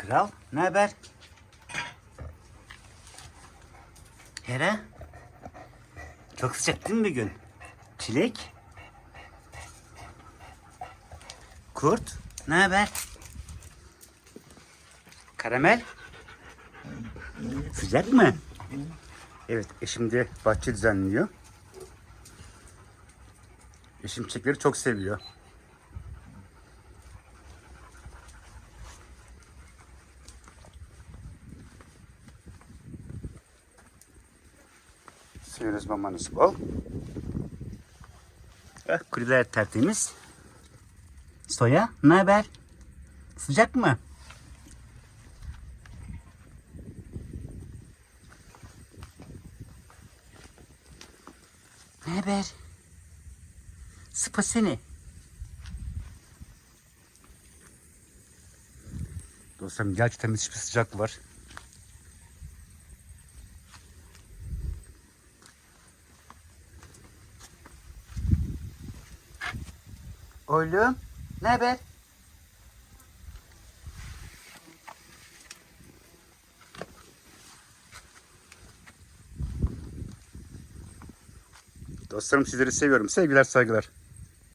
Kral, ne haber? Hera? Çok sıcak değil mi bugün? Çilek? Kurt, ne haber? Karamel? Sıcak mı? Evet, eşim de bahçe düzenliyor. Eşim çiçekleri çok seviyor. Suyunuz mamanız bol. Eh, kuleler tertemiz. Soya, ne haber? Sıcak mı? Ne haber? Sıpa seni. Dostlarım gerçekten müthiş bir sıcak var. Oğlum, ne haber? Dostlarım sizleri seviyorum. Sevgiler, saygılar.